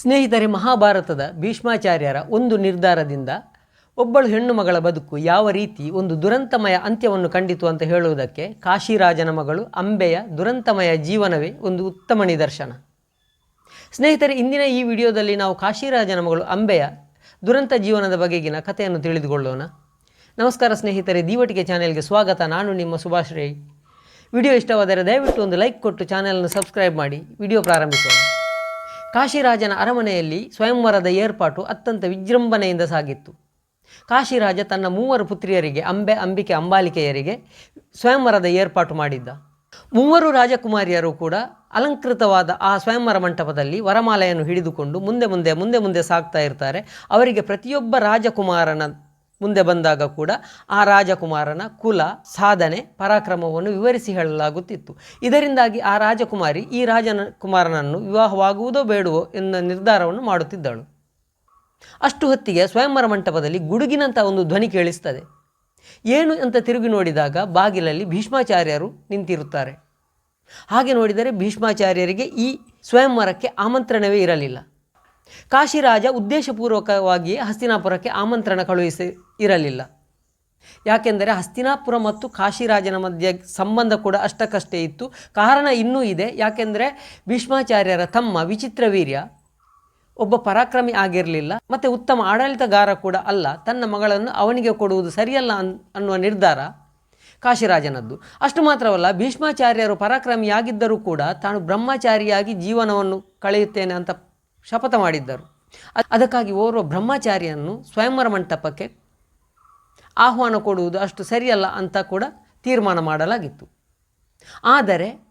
ಸ್ನೇಹಿತರೆ, ಮಹಾಭಾರತದ ಭೀಷ್ಮಾಚಾರ್ಯರ ಒಂದು ನಿರ್ಧಾರದಿಂದ ಒಬ್ಬಳು ಹೆಣ್ಣು ಮಗಳ ಬದುಕು ಯಾವ ರೀತಿ ಒಂದು ದುರಂತಮಯ ಅಂತ್ಯವನ್ನು ಕಂಡಿತು ಅಂತ ಹೇಳುವುದಕ್ಕೆ ಕಾಶಿರಾಜನ ಮಗಳು ಅಂಬೆಯ ದುರಂತಮಯ ಜೀವನವೇ ಒಂದು ಉತ್ತಮ ನಿದರ್ಶನ. ಸ್ನೇಹಿತರೆ, ಇಂದಿನ ಈ ವಿಡಿಯೋದಲ್ಲಿ ನಾವು ಕಾಶಿರಾಜನ ಮಗಳು ಅಂಬೆಯ ದುರಂತ ಜೀವನದ ಬಗೆಗಿನ ಕಥೆಯನ್ನು ತಿಳಿದುಕೊಳ್ಳೋಣ. ನಮಸ್ಕಾರ ಸ್ನೇಹಿತರೆ, ದೀವಟಿಗೆ ಚಾನೆಲ್ಗೆ ಸ್ವಾಗತ. ನಾನು ನಿಮ್ಮ ಸುಭಾಷ್ ರೈ. ವಿಡಿಯೋ ಇಷ್ಟವಾದರೆ ದಯವಿಟ್ಟು ಒಂದು ಲೈಕ್ ಕೊಟ್ಟು ಚಾನೆಲನ್ನು ಸಬ್ಸ್ಕ್ರೈಬ್ ಮಾಡಿ. ವಿಡಿಯೋ ಪ್ರಾರಂಭಿಸೋಣ. ಕಾಶಿರಾಜನ ಅರಮನೆಯಲ್ಲಿ ಸ್ವಯಂವರದ ಏರ್ಪಾಟು ಅತ್ಯಂತ ವಿಜೃಂಭಣೆಯಿಂದ ಸಾಗಿತ್ತು. ಕಾಶಿರಾಜ ತನ್ನ ಮೂವರು ಪುತ್ರಿಯರಿಗೆ, ಅಂಬೆ, ಅಂಬಿಕೆ, ಅಂಬಾಲಿಕೆಯರಿಗೆ ಸ್ವಯಂವರದ ಏರ್ಪಾಟು ಮಾಡಿದ್ದ. ಮೂವರು ರಾಜಕುಮಾರಿಯರು ಕೂಡ ಅಲಂಕೃತವಾದ ಆ ಸ್ವಯಂವರ ಮಂಟಪದಲ್ಲಿ ವರಮಾಲೆಯನ್ನು ಹಿಡಿದುಕೊಂಡು ಮುಂದೆ ಮುಂದೆ ಮುಂದೆ ಮುಂದೆ ಸಾಗ್ತಾ ಇರ್ತಾರೆ. ಅವರಿಗೆ ಪ್ರತಿಯೊಬ್ಬ ರಾಜಕುಮಾರನ ಮುಂದೆ ಬಂದಾಗ ಕೂಡ ಆ ರಾಜಕುಮಾರನ ಕುಲ, ಸಾಧನೆ, ಪರಾಕ್ರಮವನ್ನು ವಿವರಿಸಿ ಹೇಳಲಾಗುತ್ತಿತ್ತು. ಇದರಿಂದಾಗಿ ಆ ರಾಜಕುಮಾರಿ ಈ ರಾಜನ ಕುಮಾರನನ್ನು ವಿವಾಹವಾಗುವುದೋ ಬೇಡವೋ ಎನ್ನುವ ನಿರ್ಧಾರವನ್ನು ಮಾಡುತ್ತಿದ್ದಳು. ಅಷ್ಟು ಹೊತ್ತಿಗೆ ಸ್ವಯಂವರ ಮಂಟಪದಲ್ಲಿ ಗುಡುಗಿನಂಥ ಒಂದು ಧ್ವನಿ ಕೇಳಿಸ್ತದೆ. ಏನು ಅಂತ ತಿರುಗಿ ನೋಡಿದಾಗ ಬಾಗಿಲಲ್ಲಿ ಭೀಷ್ಮಾಚಾರ್ಯರು ನಿಂತಿರುತ್ತಾರೆ. ಹಾಗೆ ನೋಡಿದರೆ ಭೀಷ್ಮಾಚಾರ್ಯರಿಗೆ ಈ ಸ್ವಯಂವರಕ್ಕೆ ಆಮಂತ್ರಣವೇ ಇರಲಿಲ್ಲ. ಕಾಶಿರಾಜ ಉದ್ದೇಶಪೂರ್ವಕವಾಗಿ ಹಸ್ತಿನಾಪುರಕ್ಕೆ ಆಮಂತ್ರಣ ಕಳುಹಿಸಿ ಇರಲಿಲ್ಲ. ಯಾಕೆಂದರೆ ಹಸ್ತಿನಾಪುರ ಮತ್ತು ಕಾಶಿರಾಜನ ಮಧ್ಯೆ ಸಂಬಂಧ ಕೂಡ ಅಷ್ಟಕ್ಕಷ್ಟೇ ಇತ್ತು. ಕಾರಣ ಇನ್ನೂ ಇದೆ. ಯಾಕೆಂದರೆ ಭೀಷ್ಮಾಚಾರ್ಯರ ತಮ್ಮ ವಿಚಿತ್ರವೀರ್ಯ ಒಬ್ಬ ಪರಾಕ್ರಮಿ ಆಗಿರಲಿಲ್ಲ. ಮತ್ತು ಉತ್ತಮ ಆಡಳಿತಗಾರ ಕೂಡ ಅಲ್ಲ. ತನ್ನ ಮಗಳನ್ನು ಅವನಿಗೆ ಕೊಡುವುದು ಸರಿಯಲ್ಲ ಅನ್, ಅನ್ನುವ ನಿರ್ಧಾರ ಕಾಶಿರಾಜನದ್ದು. ಅಷ್ಟು ಮಾತ್ರವಲ್ಲ, ಭೀಷ್ಮಾಚಾರ್ಯರು ಪರಾಕ್ರಮಿಯಾಗಿದ್ದರೂ ಕೂಡ ತಾನು ಬ್ರಹ್ಮಚಾರಿಯಾಗಿ ಜೀವನವನ್ನು ಕಳೆಯುತ್ತೇನೆ ಅಂತ ಶಪಥ ಮಾಡಿದ್ದರು. ಅದಕ್ಕಾಗಿ ಓರ್ವ ಬ್ರಹ್ಮಚಾರಿಯನ್ನು ಸ್ವಯಂವರ ಮಂಟಪಕ್ಕೆ ಆಹ್ವಾನ ಕೊಡುವುದು ಅಷ್ಟು ಸರಿಯಲ್ಲ ಅಂತ ಕೂಡ ತೀರ್ಮಾನ ಮಾಡಲಾಗಿತ್ತು. ಆದರೆ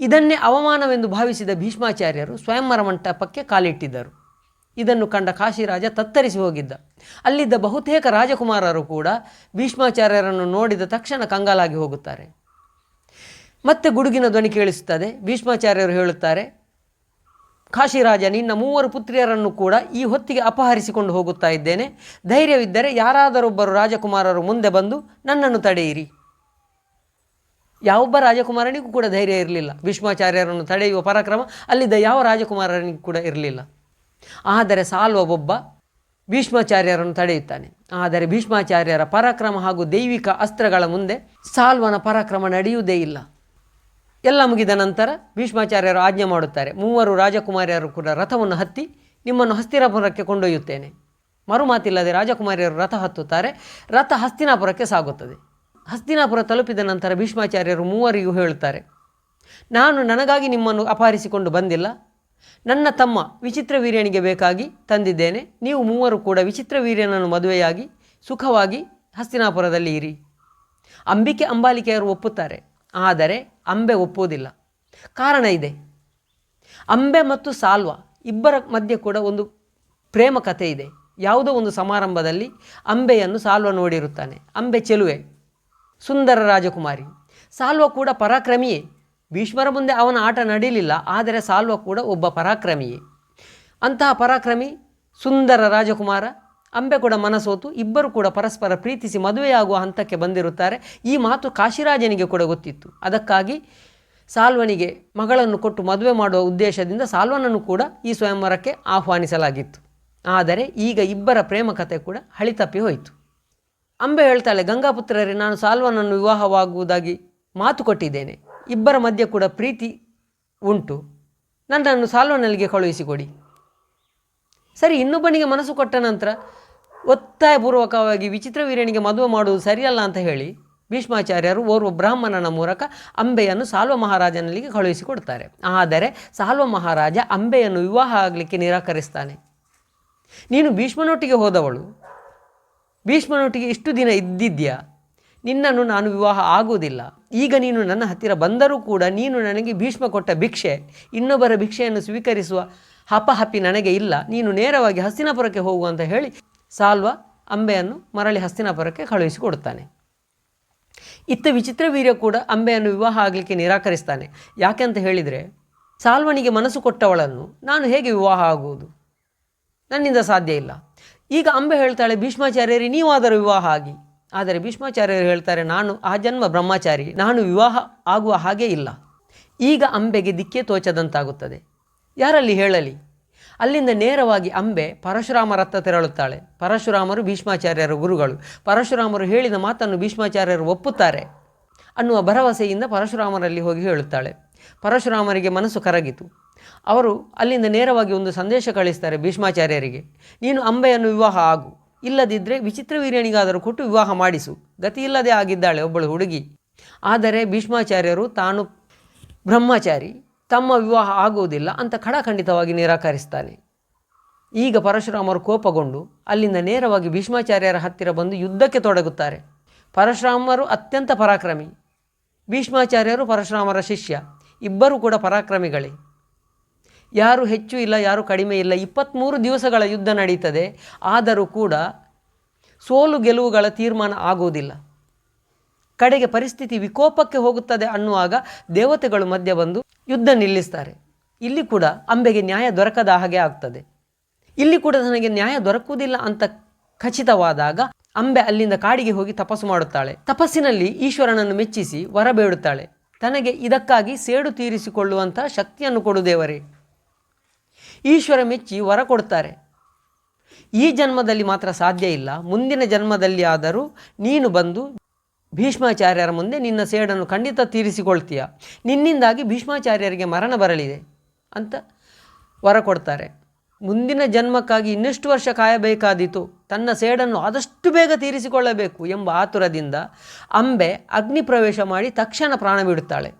ಇದನ್ನೇ ಅವಮಾನವೆಂದು ಭಾವಿಸಿದ ಭೀಷ್ಮಾಚಾರ್ಯರು ಸ್ವಯಂವರ ಮಂಟಪಕ್ಕೆ ಕಾಲಿಟ್ಟಿದ್ದರು. ಇದನ್ನು ಕಂಡ ಕಾಶಿರಾಜ ತತ್ತರಿಸಿ ಹೋಗಿದ್ದ. ಅಲ್ಲಿದ್ದ ಬಹುತೇಕ ರಾಜಕುಮಾರರು ಕೂಡ ಭೀಷ್ಮಾಚಾರ್ಯರನ್ನು ನೋಡಿದ ತಕ್ಷಣ ಕಂಗಾಲಾಗಿ ಹೋಗುತ್ತಾರೆ. ಮತ್ತೆ ಗುಡುಗಿನ ಧ್ವನಿ ಕೇಳಿಸುತ್ತದೆ. ಭೀಷ್ಮಾಚಾರ್ಯರು ಹೇಳುತ್ತಾರೆ ಕಾಶಿರಾಜ, ನಿನ್ನ ಮೂವರು ಪುತ್ರಿಯರನ್ನು ಕೂಡ ಈ ಹೊತ್ತಿಗೆ ಅಪಹರಿಸಿಕೊಂಡು ಹೋಗುತ್ತಾ ಇದ್ದೇನೆ. ಧೈರ್ಯವಿದ್ದರೆ ಯಾರಾದರೊಬ್ಬರು ರಾಜಕುಮಾರರು ಮುಂದೆ ಬಂದು ನನ್ನನ್ನು ತಡೆಯಿರಿ. ಯಾವೊಬ್ಬ ರಾಜಕುಮಾರನಿಗೂ ಕೂಡ ಧೈರ್ಯ ಇರಲಿಲ್ಲ. ಭೀಷ್ಮಾಚಾರ್ಯರನ್ನು ತಡೆಯುವ ಪರಾಕ್ರಮ ಅಲ್ಲಿದ್ದ ಯಾವ ರಾಜಕುಮಾರನಿಗೂ ಕೂಡ ಇರಲಿಲ್ಲ. ಆದರೆ ಸಾಲ್ವ ಒಬ್ಬ ಭೀಷ್ಮಾಚಾರ್ಯರನ್ನು ತಡೆಯುತ್ತಾನೆ. ಆದರೆ ಭೀಷ್ಮಾಚಾರ್ಯರ ಪರಾಕ್ರಮ ಹಾಗೂ ದೈವಿಕ ಅಸ್ತ್ರಗಳ ಮುಂದೆ ಸಾಲ್ವನ ಪರಾಕ್ರಮ ನಡೆಯುವುದೇ ಇಲ್ಲ. ಎಲ್ಲ ಮುಗಿದ ನಂತರ ಭೀಷ್ಮಾಚಾರ್ಯರು ಆಜ್ಞೆ ಮಾಡುತ್ತಾರೆ, ಮೂವರು ರಾಜಕುಮಾರಿಯರು ಕೂಡ ರಥವನ್ನು ಹತ್ತಿ ನಿಮ್ಮನ್ನು ಹಸ್ತಿನಾಪುರಕ್ಕೆ ಕೊಂಡೊಯ್ಯುತ್ತೇನೆ. ಮರುಮಾತಿಲ್ಲದೆ ರಾಜಕುಮಾರಿಯರು ರಥ ಹತ್ತುತ್ತಾರೆ, ರಥ ಹಸ್ತಿನಾಪುರಕ್ಕೆ ಸಾಗುತ್ತದೆ. ಹಸ್ತಿನಾಪುರ ತಲುಪಿದ ನಂತರ ಭೀಷ್ಮಾಚಾರ್ಯರು ಮೂವರಿಗೂ ಹೇಳುತ್ತಾರೆ, ನಾನು ನನಗಾಗಿ ನಿಮ್ಮನ್ನು ಅಪಹರಿಸಿಕೊಂಡು ಬಂದಿಲ್ಲ. ನನ್ನ ತಮ್ಮ ವಿಚಿತ್ರ ವೀರ್ಯನಿಗೆ ಬೇಕಾಗಿ ತಂದಿದ್ದೇನೆ. ನೀವು ಮೂವರು ಕೂಡ ವಿಚಿತ್ರ ವೀರ್ಯನನ್ನು ಮದುವೆಯಾಗಿ ಸುಖವಾಗಿ ಹಸ್ತಿನಾಪುರದಲ್ಲಿ ಇರಿ. ಅಂಬಿಕೆ ಅಂಬಾಲಿಕೆಯರು ಒಪ್ಪುತ್ತಾರೆ ಆದರೆ ಅಂಬೆ ಒಪ್ಪುವುದಿಲ್ಲ ಕಾರಣ ಇದೆ. ಅಂಬೆ ಮತ್ತು ಸಾಲ್ವ ಇಬ್ಬರ ಮಧ್ಯೆ ಕೂಡ ಒಂದು ಪ್ರೇಮ ಕಥೆ ಇದೆ. ಯಾವುದೋ ಒಂದು ಸಮಾರಂಭದಲ್ಲಿ ಅಂಬೆಯನ್ನು ಸಾಲ್ವ ನೋಡಿರುತ್ತಾನೆ. ಅಂಬೆ ಚೆಲುವೆ, ಸುಂದರ ರಾಜಕುಮಾರಿ. ಸಾಲ್ವ ಕೂಡ ಪರಾಕ್ರಮಿಯೇ. ಭೀಷ್ಮರ ಮುಂದೆ ಅವನ ಆಟ ನಡೀಲಿಲ್ಲ, ಆದರೆ ಸಾಲ್ವ ಕೂಡ ಒಬ್ಬ ಪರಾಕ್ರಮಿಯೇ. ಅಂತಹ ಪರಾಕ್ರಮಿ ಸುಂದರ ರಾಜಕುಮಾರ ಅಂಬೆ ಕೂಡ ಮನಸೋತು, ಇಬ್ಬರು ಕೂಡ ಪರಸ್ಪರ ಪ್ರೀತಿಸಿ ಮದುವೆಯಾಗುವ ಹಂತಕ್ಕೆ ಬಂದಿರುತ್ತಾರೆ. ಈ ಮಾತು ಕಾಶಿರಾಜನಿಗೆ ಕೂಡ ಗೊತ್ತಿತ್ತು. ಅದಕ್ಕಾಗಿ ಸಾಲ್ವನಿಗೆ ಮಗಳನ್ನು ಕೊಟ್ಟು ಮದುವೆ ಮಾಡುವ ಉದ್ದೇಶದಿಂದ ಸಾಲ್ವನನ್ನು ಕೂಡ ಈ ಸ್ವಯಂವರಕ್ಕೆ ಆಹ್ವಾನಿಸಲಾಗಿತ್ತು. ಆದರೆ ಈಗ ಇಬ್ಬರ ಪ್ರೇಮ ಕಥೆ ಕೂಡ ಹಳಿತಪ್ಪಿ ಹೋಯಿತು. ಅಂಬೆ ಹೇಳ್ತಾಳೆ ಗಂಗಾಪುತ್ರರೇ ನಾನು ಸಾಲ್ವನನ್ನು ವಿವಾಹವಾಗುವುದಾಗಿ ಮಾತು ಕೊಟ್ಟಿದ್ದೇನೆ. ಇಬ್ಬರ ಮಧ್ಯೆ ಕೂಡ ಪ್ರೀತಿ ಉಂಟು. ನನ್ನನ್ನು ಸಾಲ್ವನಲ್ಲಿಗೆ ಕಳುಹಿಸಿಕೊಡಿ. ಸರಿ ಇನ್ನೊಬ್ಬನಿಗೆ ಮನಸ್ಸು ಕೊಟ್ಟ ನಂತರ ಒತ್ತಾಯಪೂರ್ವಕವಾಗಿ ವಿಚಿತ್ರ ವೀರ್ಯನಿಗೆ ಮದುವೆ ಮಾಡುವುದು ಸರಿಯಲ್ಲ ಅಂತ ಹೇಳಿ ಭೀಷ್ಮಾಚಾರ್ಯರು ಓರ್ವ ಬ್ರಾಹ್ಮಣನ ಮೂಲಕ ಅಂಬೆಯನ್ನು ಸಾಲ್ವ ಮಹಾರಾಜನಲ್ಲಿಗೆ ಕಳುಹಿಸಿಕೊಡ್ತಾರೆ ಆದರೆ ಸಾಲ್ವ ಮಹಾರಾಜ ಅಂಬೆಯನ್ನು ವಿವಾಹ ಆಗಲಿಕ್ಕೆ ನಿರಾಕರಿಸ್ತಾನೆ. ನೀನು ಭೀಷ್ಮನೊಟ್ಟಿಗೆ ಹೋದವಳು. ಭೀಷ್ಮನೊಟ್ಟಿಗೆ ಇಷ್ಟು ದಿನ ಇದ್ದಿದ್ಯಾ? ನಿನ್ನನ್ನು ನಾನು ವಿವಾಹ ಆಗುವುದಿಲ್ಲ. ಈಗ ನೀನು ನನ್ನ ಹತ್ತಿರ ಬಂದರೂ ಕೂಡ ನೀನು ನನಗೆ ಭೀಷ್ಮ ಕೊಟ್ಟ ಭಿಕ್ಷೆ, ಇನ್ನೊಬ್ಬರ ಭಿಕ್ಷೆಯನ್ನು ಸ್ವೀಕರಿಸುವ ಹಪಹಪಿ ನನಗೆ ಇಲ್ಲ, ನೀನು ನೇರವಾಗಿ ಹಸ್ತಿನಾಪುರಕ್ಕೆ ಹೋಗು ಅಂತ ಹೇಳಿ ಸಾಲ್ವ ಅಂಬೆಯನ್ನು ಮರಳಿ ಹಸ್ತಿನಾಪುರಕ್ಕೆ ಕಳುಹಿಸಿಕೊಡುತ್ತಾನೆ ಇತ್ತ ವಿಚಿತ್ರ ವೀರ್ಯ ಕೂಡ ಅಂಬೆಯನ್ನು ವಿವಾಹ ಆಗಲಿಕ್ಕೆ ನಿರಾಕರಿಸ್ತಾನೆ. ಯಾಕೆ ಅಂತ ಹೇಳಿದರೆ, ಸಾಲ್ವನಿಗೆ ಮನಸ್ಸು ಕೊಟ್ಟವಳನ್ನು ನಾನು ಹೇಗೆ ವಿವಾಹ ಆಗುವುದು? ನನ್ನಿಂದ ಸಾಧ್ಯ ಇಲ್ಲ. ಈಗ ಅಂಬೆ ಹೇಳ್ತಾಳೆ, ಭೀಷ್ಮಾಚಾರ್ಯರೇ, ನೀವಾದರೂ ವಿವಾಹ ಆಗಿ. ಆದರೆ ಭೀಷ್ಮಾಚಾರ್ಯರು ಹೇಳ್ತಾರೆ, ನಾನು, ಆ ಜನ್ಮ ಬ್ರಹ್ಮಚಾರಿ, ನಾನು ವಿವಾಹ ಆಗುವ ಹಾಗೇ ಇಲ್ಲ. ಈಗ ಅಂಬೆಗೆ ದಿಕ್ಕೇ ತೋಚದಂತಾಗುತ್ತದೆ. ಯಾರಲ್ಲಿ ಹೇಳಲಿ? ಅಲ್ಲಿಂದ ನೇರವಾಗಿ ಅಂಬೆ ಪರಶುರಾಮರತ್ತ ತೆರಳುತ್ತಾಳೆ. ಪರಶುರಾಮರು ಭೀಷ್ಮಾಚಾರ್ಯರ ಗುರುಗಳು. ಪರಶುರಾಮರು ಹೇಳಿದ ಮಾತನ್ನು ಭೀಷ್ಮಾಚಾರ್ಯರು ಒಪ್ಪುತ್ತಾರೆ ಅನ್ನುವ ಭರವಸೆಯಿಂದ ಪರಶುರಾಮರಲ್ಲಿ ಹೋಗಿ ಹೇಳುತ್ತಾಳೆ. ಪರಶುರಾಮರಿಗೆ ಮನಸ್ಸು ಕರಗಿತು. ಅವರು ಅಲ್ಲಿಂದ ನೇರವಾಗಿ ಒಂದು ಸಂದೇಶ ಕಳಿಸ್ತಾರೆ ಭೀಷ್ಮಾಚಾರ್ಯರಿಗೆ. ನೀನು ಅಂಬೆಯನ್ನು ವಿವಾಹ ಆಗು. ಇಲ್ಲದಿದ್ದರೆ ವಿಚಿತ್ರ ವೀರ್ಯನಿಗಾದರೂ ಕೊಟ್ಟು ವಿವಾಹ ಮಾಡಿಸು. ಗತಿಯಿಲ್ಲದೆ ಆಗಿದ್ದಾಳೆ ಒಬ್ಬಳು ಹುಡುಗಿ. ಆದರೆ ಭೀಷ್ಮಾಚಾರ್ಯರು ತಾನು ಬ್ರಹ್ಮಚಾರಿ. ತಮ್ಮ ವಿವಾಹ ಆಗುವುದಿಲ್ಲ ಅಂತ ಖಡಾಖಂಡಿತವಾಗಿ ನಿರಾಕರಿಸ್ತಾನೆ. ಈಗ ಪರಶುರಾಮರು ಕೋಪಗೊಂಡು ಅಲ್ಲಿಂದ ನೇರವಾಗಿ ಭೀಷ್ಮಾಚಾರ್ಯರ ಹತ್ತಿರ ಬಂದು ಯುದ್ಧಕ್ಕೆ ತೊಡಗುತ್ತಾರೆ. ಪರಶುರಾಮರು ಅತ್ಯಂತ ಪರಾಕ್ರಮಿ. ಭೀಷ್ಮಾಚಾರ್ಯರು ಪರಶುರಾಮರ ಶಿಷ್ಯ. ಇಬ್ಬರೂ ಕೂಡ ಪರಾಕ್ರಮಿಗಳೇ. ಯಾರು ಹೆಚ್ಚು ಇಲ್ಲ, ಯಾರು ಕಡಿಮೆ ಇಲ್ಲ ಇಪ್ಪತ್ತ್ಮೂರು ದಿವಸಗಳ ಯುದ್ಧ ನಡೀತದೆ. ಆದರೂ ಕೂಡ ಸೋಲು ಗೆಲುವುಗಳ ತೀರ್ಮಾನ ಆಗುವುದಿಲ್ಲ. ಕಡೆಗೆ ಪರಿಸ್ಥಿತಿ ವಿಕೋಪಕ್ಕೆ ಹೋಗುತ್ತದೆ ಅನ್ನುವಾಗ ದೇವತೆಗಳು ಮಧ್ಯೆ ಬಂದು ಯುದ್ಧ ನಿಲ್ಲಿಸ್ತಾರೆ. ಇಲ್ಲಿ ಕೂಡ ಅಂಬೆಗೆ ನ್ಯಾಯ ದೊರಕದ ಹಾಗೆ ಆಗ್ತದೆ. ಇಲ್ಲಿ ಕೂಡ ನನಗೆ ನ್ಯಾಯ ದೊರಕುವುದಿಲ್ಲ ಅಂತ ಖಚಿತವಾದಾಗ ಅಂಬೆ ಅಲ್ಲಿಂದ ಕಾಡಿಗೆ ಹೋಗಿ ತಪಸ್ಸು ಮಾಡುತ್ತಾಳೆ. ತಪಸ್ಸಿನಲ್ಲಿ ಈಶ್ವರನನ್ನು ಮೆಚ್ಚಿಸಿ ವರ ಬೇಡುತ್ತಾಳೆ. ತನಗೆ ಇದಕ್ಕಾಗಿ ಸೇಡು ತೀರಿಸಿಕೊಳ್ಳುವಂತಹ ಶಕ್ತಿಯನ್ನು ಕೊಡು ದೇವರೇ. ಈಶ್ವರ ಮೆಚ್ಚಿ ವರ ಕೊಡ್ತಾರೆ. ಈ ಜನ್ಮದಲ್ಲಿ ಮಾತ್ರ ಸಾಧ್ಯ ಇಲ್ಲ. ಮುಂದಿನ ಜನ್ಮದಲ್ಲಿ ಆದರೂ ನೀನು ಬಂದು ಭೀಷ್ಮಾಚಾರ್ಯರ ಮುಂದೆ ನಿನ್ನ ಸೇಡನ್ನು ಖಂಡಿತ ತೀರಿಸಿಕೊಳ್ತೀಯ. ನಿನ್ನಿಂದಾಗಿ ಭೀಷ್ಮಾಚಾರ್ಯರಿಗೆ ಮರಣ ಬರಲಿದೆ ಅಂತ ವರ ಕೊಡ್ತಾರೆ. ಮುಂದಿನ ಜನ್ಮಕ್ಕಾಗಿ ಇನ್ನೆಷ್ಟು ವರ್ಷ ಕಾಯಬೇಕಾದೀತು? ತನ್ನ ಸೇಡನ್ನು ಆದಷ್ಟು ಬೇಗ ತೀರಿಸಿಕೊಳ್ಳಬೇಕು ಎಂಬ ಆತುರದಿಂದ ಅಂಬೆ ಅಗ್ನಿ ಪ್ರವೇಶ ಮಾಡಿ ತಕ್ಷಣ ಪ್ರಾಣ ಬಿಡುತ್ತಾಳೆ.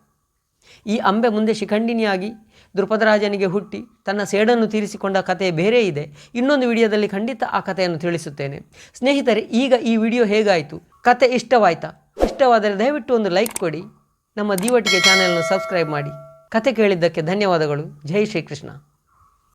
ಈ ಅಂಬೆ ಮುಂದೆ ಶಿಖಂಡಿನಿಯಾಗಿ ದೃಪದರಾಜನಿಗೆ ಹುಟ್ಟಿ ತನ್ನ ಸೇಡನ್ನು ತೀರಿಸಿಕೊಂಡ ಕಥೆ ಬೇರೆ ಇದೆ. ಇನ್ನೊಂದು ವಿಡಿಯೋದಲ್ಲಿ ಖಂಡಿತ ಆ ಕಥೆಯನ್ನು ತಿಳಿಸುತ್ತೇನೆ. ಸ್ನೇಹಿತರೆ, ಈಗ ಈ ವಿಡಿಯೋ ಹೇಗಾಯಿತು? ಕತೆ ಇಷ್ಟವಾಯ್ತಾ? ಇಷ್ಟವಾದರೆ ದಯವಿಟ್ಟು ಒಂದು ಲೈಕ್ ಕೊಡಿ. ನಮ್ಮ ದಿವಟಿಗೆ ಚಾನೆಲ್ನ ಸಬ್ಸ್ಕ್ರೈಬ್ ಮಾಡಿ. ಕತೆ ಕೇಳಿದ್ದಕ್ಕೆ ಧನ್ಯವಾದಗಳು. ಜೈ ಶ್ರೀಕೃಷ್ಣ.